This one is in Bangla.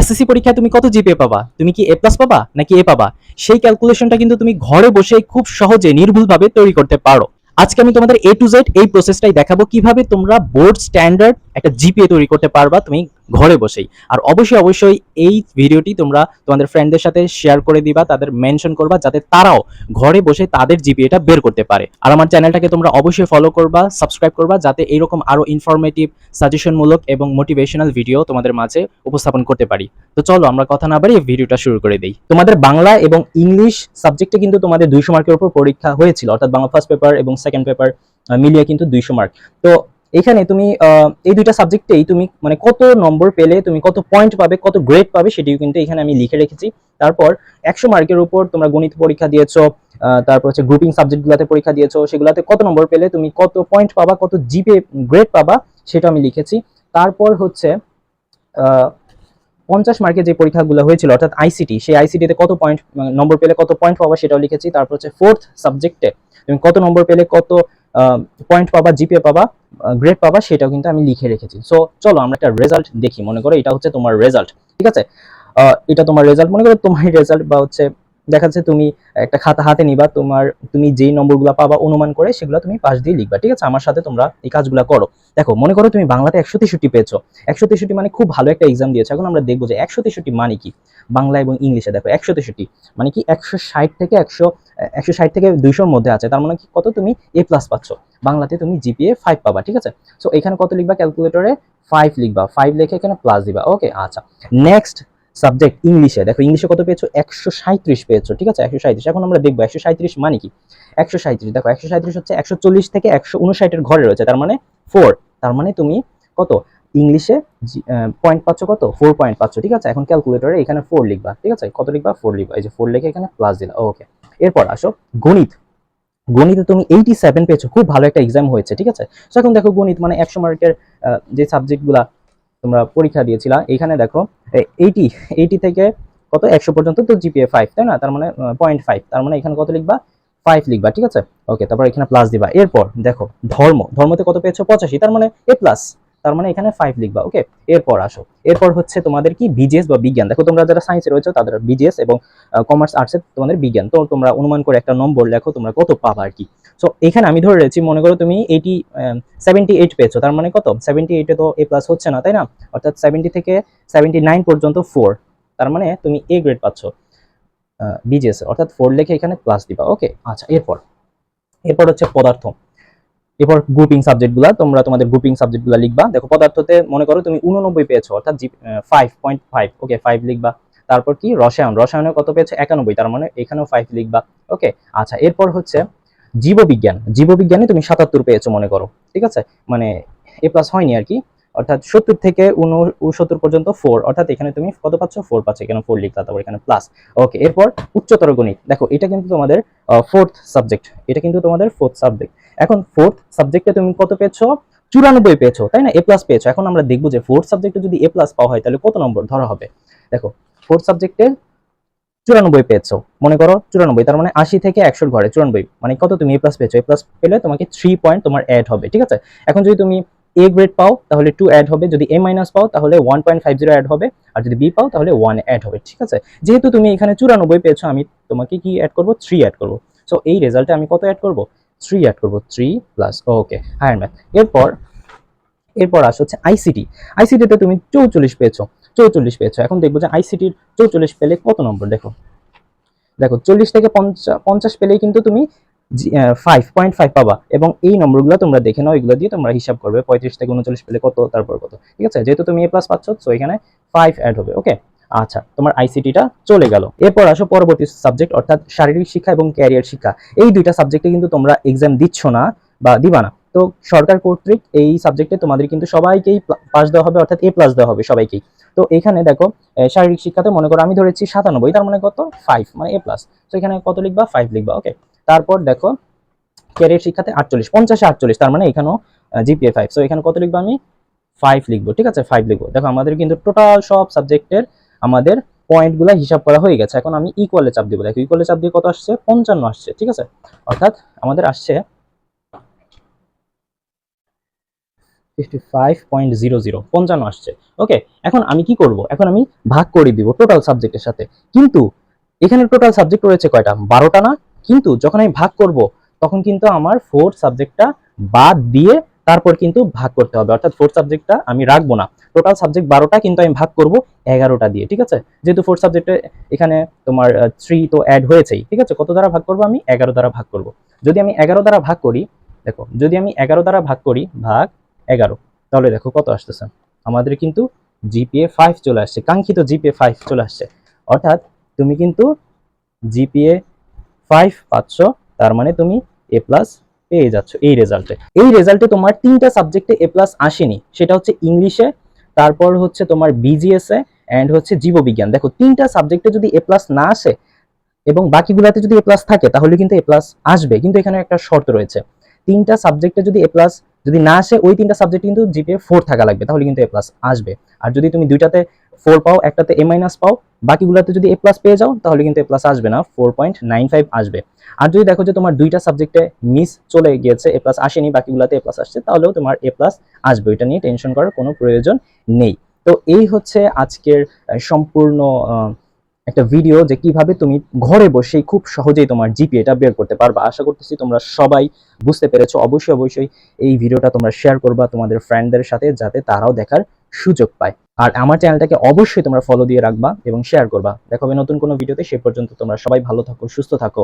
এসএসসি পরীক্ষায় তুমি কত জিপিএ পাবা? তুমি কি এ প্লাস পাবা নাকি এ পাবা? সেই ক্যালকুলেশনটা কিন্তু তুমি ঘরে বসে খুব সহজে, নির্ভুলভাবে তৈরি করতে পারো। আজকে আমি তোমাদের এ টু জেড এই প্রসেসটাই দেখাবো কীভাবে তোমরা বোর্ড স্ট্যান্ডার্ড একটা জিপিএ তৈরি করতে পারবা। তুমি ঘরে বসেই। আর অবশ্যই অবশ্যই এই ভিডিওটি তোমরা তোমাদের ফ্রেন্ডদের সাথে শেয়ার করে দিবা, তাদের মেনশন করবা, যাতে তারাও ঘরে বসে তাদের জিপিএটা বের করতে পারে। আর আমার চ্যানেলটাকে তোমরা অবশ্যই ফলো করবা সাবস্ক্রাইব করবা, যাতে এরকম আরও ইনফরমেটিভ সাজেশনমূলক এবং মোটিভেশনাল ভিডিও তোমাদের মাঝে উপস্থাপন করতে পারি। তো চলো, আমরা কথা না বাড়িয়ে ভিডিওটা শুরু করে দেই। তোমাদের বাংলা এবং ইংলিশ সাবজেক্টে কিন্তু তোমাদের দুইশো মার্কের উপর পরীক্ষা হয়েছিল, অর্থাৎ বাংলা ফার্স্ট পেপার এবং সেকেন্ড পেপার মিলিয়ে কিন্তু দুইশো মার্ক তো এখানে তুমি এই দুইটা সাবজেক্টেই তুমি মানে কত নম্বর পেলে, তুমি কত পয়েন্ট পাবে, কত গ্রেড পাবে সেটিও কিন্তু এখানে আমি লিখে রেখেছি। তারপর একশো মার্কের উপর তোমরা গণিত পরীক্ষা দিয়েছ তারপর হচ্ছে গ্রুপিং সাবজেক্টগুলোতে পরীক্ষা দিয়েছ, সেগুলোতে কত নম্বর পেলে, তুমি কত পয়েন্ট পাবা, কত জিপে গ্রেড পাবা, সেটা আমি লিখেছি। তারপর হচ্ছে পঞ্চাশ মার্কের যে পরীক্ষাগুলো হয়েছিল, অর্থাৎ আইসিটি সেই আইসিটিতে কত পয়েন্ট নম্বর পেলে কত পয়েন্ট পাবা সেটাও লিখেছি। তারপর হচ্ছে ফোর্থ সাবজেক্টে তুমি কত নম্বর পেলে, কত পয়েন্ট পাবা জিপিএ পাবা গ্রেড পাবা, সেটাও কিন্তু আমি লিখে রেখেছি। সো চলো আমরা একটা রেজাল্ট দেখি, মনে করো এটা হচ্ছে তোমার রেজাল্ট ঠিক আছে? এটা তোমার রেজাল্ট মনে করো তোমার রেজাল্ট বা হচ্ছে দেখা যাচ্ছে তুমি একটা খাতা হাতে নিবা, তোমার, তুমি যেই নম্বরগুলো পাবা অনুমান করে সেগুলো তুমি পাশ দিয়ে লিখবা, ঠিক আছে? আমার সাথে তোমরা এই কাজগুলো করো। দেখো, মনে করো তুমি বাংলাতে একশো তেষট্টি পেয়েছ। একশো তেষট্টি মানে খুব ভালো একটা এক্সাম দিয়েছ। এখন আমরা দেখব যে একশো তেষট্টি মানে কি? বাংলা এবং ইংলিশে দেখো, একশো তেষট্টি মানে কি একশো ষাট থেকে একশো একশো ষাট থেকে দুইশোর মধ্যে আছে। তার মানে কি কত তুমি এ প্লাস পাচ্ছ? বাংলাতে তুমি জিপিএ ফাইভ পাবা, ঠিক আছে? সো এখানে কত লিখবা? ক্যালকুলেটরে ফাইভ লিখবা। ফাইভ লিখে এখানে প্লাস দিবা। ওকে আচ্ছা। নেক্সট সাবজেক্ট ইংলিশে দেখো ইংলিশে কত পেয়েছ? একশো সাঁত্রিশ পেয়েছ, ঠিক আছে? একশো সাঁত্রিশ এখন আমরা দেখব, একশো সাঁত্রিশ মানে কি? একশো সাঁত্রিশ দেখো, একশো সাঁত্রিশ হচ্ছে একশো চল্লিশ থেকে একশো উনষাটের ঘরে রয়েছে, তার মানে ফোর তার মানে তুমি কত? ইংলিশে পয়েন্ট পাচ্ছ কত? ফোর পয়েন্ট পাচ্ছ, ঠিক আছে? এখন ক্যালকুলেটরে এখানে ফোর লিখবা, ঠিক আছে? কত লিখবা? ফোর লিখবা। এই যে ফোর লিখে এখানে প্লাস দিলা ওকে এরপর আসো, গণিত। গণিতে তুমি এইটি সেভেন পেয়েছ, খুব ভালো একটা এক্সাম হয়েছে, ঠিক আছে? তো এখন দেখো গণিত মানে একশো মার্কের যে সাবজেক্টগুলা তোমরা পরীক্ষা দিয়েছিলা। এখানে দেখো এইটি এইটি থেকে কত? একশো পর্যন্ত তো জিপিএ ফাইভ তাই না? তার মানে পয়েন্ট ফাইভ তার মানে এখানে কত লিখবা? ফাইভ লিখবা, ঠিক আছে? ওকে তারপর এখানে প্লাস দিবা। এরপর দেখো, ধর্ম। ধর্মতে কত পেয়েছ? পঁচাশি। তার মানে এ প্লাস তার মানে এখানে ফাইভ লিখবা ওকে এরপর আসো। এরপর হচ্ছে তোমাদের কি? বিজিএস বা বিজ্ঞান। দেখো, তোমরা যারা সায়েন্সে রয়েছে, তাদের বিজিএস এবং কমার্স আর্টসে তোমাদের বিজ্ঞান। তো তোমরা অনুমান করে একটা নম্বর লেখো, তোমরা কত পাবা আর কি? সো এখানে আমি ধরে রেখেছি, মনে করো তুমি এইটি সেভেন্টি এইট পেয়েছ, তার মানে কত? সেভেন্টি এইটে তো এ প্লাস হচ্ছে না, তাই না? অর্থাৎ সেভেন্টি থেকে সেভেন্টি নাইন পর্যন্ত ফোর তার মানে তুমি এ গ্রেড পাচ্ছ বিজিএস অর্থাৎ ফোর লেখে এখানে প্লাস দিবা ওকে আচ্ছা এরপর এরপর হচ্ছে পদার্থ। এরপর গ্রুপিং সাবজেক্টগুলো তোমরা তোমাদের গ্রুপিং সাবজেক্টগুলো লিখবা। দেখো, পদার্থতে মনে করো তুমি উননব্বই পেয়েছ, অর্থাৎ five point five okay five লিখবা। তারপর কি? রসায়ন, রসায়নে কত পেয়েছ? একানব্বই, তার মানে এখানেও ফাইভ লিখবা ওকে আচ্ছা এরপর হচ্ছে জীববিজ্ঞান, জীববিজ্ঞানে তুমি সাতাত্তর পেয়েছ মনে করো, ঠিক আছে? মানে এ প্লাস হয়নি আর কি, অর্থাৎ সত্তর থেকে উনসত্তর পর্যন্ত ফোর অর্থাৎ এখানে তুমি কত পাচ্ছ? ফোর পাচ্ছ, এখানে ফোর লিখলা তারপর এখানে প্লাস ওকে এরপর উচ্চতর গণিত। দেখো, এটা কিন্তু তোমাদের ফোর্থ সাবজেক্ট এটা কিন্তু তোমাদের ফোর্থ সাবজেক্ট এখন ফোর্থ সাবজেক্টে তুমি কত পেয়েছ? চুরানব্বই পেয়েছ, তাই না? এ প্লাস পেয়েছ। এখন আমরা দেখব যে ফোর্থ সাবজেক্টে যদি এ প্লাস পাওয়া হয়, তাহলে কত নম্বর ধরা হবে? দেখো ফোর্থ সাবজেক্টে চুরানব্বই পেয়েছ। মনে করো চুরানব্বই, তার মানে আশি থেকে একশোর ঘরে। চুরানব্বই মানে কত তুমি এ প্লাস পেয়েছ? এ প্লাস পেলে তোমাকে থ্রি পয়েন্ট তোমার অ্যাড হবে, ঠিক আছে? এখন যদি তুমি এ গ্রেড পাও, তাহলে টু অ্যাড হবে। যদি এ মাইনাস পাও, তাহলে one point five zero add হবে। আর যদি বি পাও, তাহলে ওয়ান অ্যাড হবে, ঠিক আছে? যেহেতু তুমি এখানে চুরানব্বই পেয়েছ, আমি তোমাকে কি অ্যাড করব? থ্রি অ্যাড করব। সো এই রেজাল্টে আমি কত অ্যাড করব? থ্রি অ্যাড করব three plus okay higher math এরপর এরপর আসে হচ্ছে আইসিটি আইসিটিতে তুমি চৌচল্লিশ পেয়েছ চৌচল্লিশ পেয়েছ। এখন দেখব যে আইসিটির চৌচল্লিশ পেলে কত নম্বর দেখো। দেখো, চল্লিশ থেকে পঞ্চাশ পেলেই কিন্তু তুমি ফাইভ পয়েন্ট ফাইভ পাবা এবং এই নম্বরগুলো তোমরা দেখে নাও, এগুলো দিয়ে তোমরা হিসাব করবে পঁয়ত্রিশ থেকে উনচল্লিশ পেলে কত, তারপর কত। ঠিক আছে? যেহেতু তুমি এ প্লাস পাচ্ছ তো এখানে ফাইভ অ্যাড হবে ওকে আচ্ছা তোমার আইসিটিটা চলে গেল। এরপর আসো পরবর্তী সাবজেক্ট অর্থাৎ শারীরিক শিক্ষা এবং ক্যারিয়ার শিক্ষা। এই দুইটা সাবজেক্টে কিন্তু তোমরা এক্সাম দিচ্ছ না বা দিবা না। তো সরকার কর্তৃক এই সাবজেক্টে তোমাদের কিন্তু সবাইকেই পাস দেওয়া হবে, অর্থাৎ এ প্লাস দেওয়া হবে সবাইকেই। তো এখানে দেখো শারীরিক শিক্ষাতে মনে করো আমি ধরেছি সাতানব্বই, তার মানে কত? ফাইভ মানে এ প্লাস তো এখানে কত লিখবা? ফাইভ লিখবা ওকে তারপর দেখো ক্যারিয়ার শিক্ষাতে আটচল্লিশ, পঞ্চাশে আটচল্লিশ, তার মানে এখানেও জিপিএ ফাইভ সো এখানে কত লিখব আমি? ফাইভ লিখব, ঠিক আছে? ফাইভ লিখব। দেখো, আমাদের কিন্তু টোটাল সব সাবজেক্টের আমাদের পয়েন্টগুলো হিসাব করা হয়ে গেছে। এখন আমি ইকুয়ালে চাপ দিব। দেখো ইকুয়ালে চাপ দিয়ে কত আসছে? পঞ্চান্ন আসছে, ঠিক আছে? অর্থাৎ আমাদের আসছে fifty five point zero zero পঞ্চান্ন আসছে। ওকে এখন আমি কি করব? এখন আমি ভাগ করে দিব টোটাল সাবজেক্টের সাথে। কিন্তু এখানে টোটাল সাবজেক্ট রয়েছে কয়টা? বারোটা না? কিন্তু যখন আমি ভাগ করব, তখন কিন্তু আমার ফোর্থ সাবজেক্টটা বাদ দিয়ে তারপর কিন্তু ভাগ করতে হবে। অর্থাৎ ফোর্থ সাবজেক্টটা আমি রাখব না। টোটাল সাবজেক্ট বারোটা কিন্তু আমি ভাগ করব এগারোটা দিয়ে, ঠিক আছে? যেহেতু ফোর্থ সাবজেক্টে এখানে তোমার থ্রি তো অ্যাড হয়েছেই, ঠিক আছে? কত দ্বারা ভাগ করব আমি? এগারো দ্বারা ভাগ করব। যদি আমি এগারো দ্বারা ভাগ করি, দেখো, যদি আমি এগারো দ্বারা ভাগ করি, ভাগ এগারো। তাহলে দেখো কত আসতেছে? আমাদের কিন্তু জিপিএ ফাইভ চলে আসছে, কাঙ্ক্ষিত জিপিএ ফাইভ চলে আসছে। অর্থাৎ তুমি কিন্তু জিপিএ ফাইভ পাচ্ছ, তার মানে তুমি এ প্লাস পেয়ে যাচ্ছ এই রেজাল্টে এই রেজাল্টে তোমার তিনটা সাবজেক্টে এ প্লাস আসেনি, সেটা হচ্ছে ইংলিশে তারপর হচ্ছে তোমার বিজিএসএ অ্যান্ড হচ্ছে জীববিজ্ঞান। দেখো, তিনটা সাবজেক্টে যদি এ প্লাস না আসে, এবং বাকিগুলোতে যদি এ প্লাস থাকে, তাহলে কিন্তু এ প্লাস আসবে। কিন্তু এখানে একটা শর্ত রয়েছে। তিনটা সাবজেক্টে যদি এ প্লাস যদি না আসে, ওই তিনটা সাবজেক্ট কিন্তু জিপিএ ফোর থাকা লাগবে, তাহলে কিন্তু এ প্লাস আসবে। আর যদি তুমি দুইটাতে ফোর পাও, একটাতে এ মাইনাস পাও, বাকিগুলোতে যদি এ প্লাস পেয়ে যাও, তাহলে কিন্তু এ প্লাস আসবে না ফোর পয়েন্ট নাইন ফাইভ আসবে। আর যদি দেখো যে তোমার দুইটা সাবজেক্টে মিস চলে গিয়েছে এ প্লাস আসেনি, বাকিগুলোতে এ প্লাস আসছে, তাহলেও তোমার এ প্লাস আসবে। ওইটা নিয়ে টেনশন করার কোনো প্রয়োজন নেই। তো এই হচ্ছে আজকের সম্পূর্ণ একটা ভিডিও যে কীভাবে তুমি ঘরে বসেই খুব সহজেই তোমার জিপিএটা বের করতে পারবা। আশা করতেছি তোমরা সবাই বুঝতে পেরেছ। অবশ্যই অবশ্যই এই ভিডিওটা তোমরা শেয়ার করবা তোমাদের ফ্রেন্ডদের সাথে যাতে তারাও দেখার সুযোগ পায়। আর আমার চ্যানেলটাকে অবশ্যই তোমরা ফলো দিয়ে রাখবা এবং শেয়ার করবা। দেখো নতুন কোনো ভিডিওতে সে পর্যন্ত তোমরা সবাই ভালো থাকো, সুস্থ থাকো।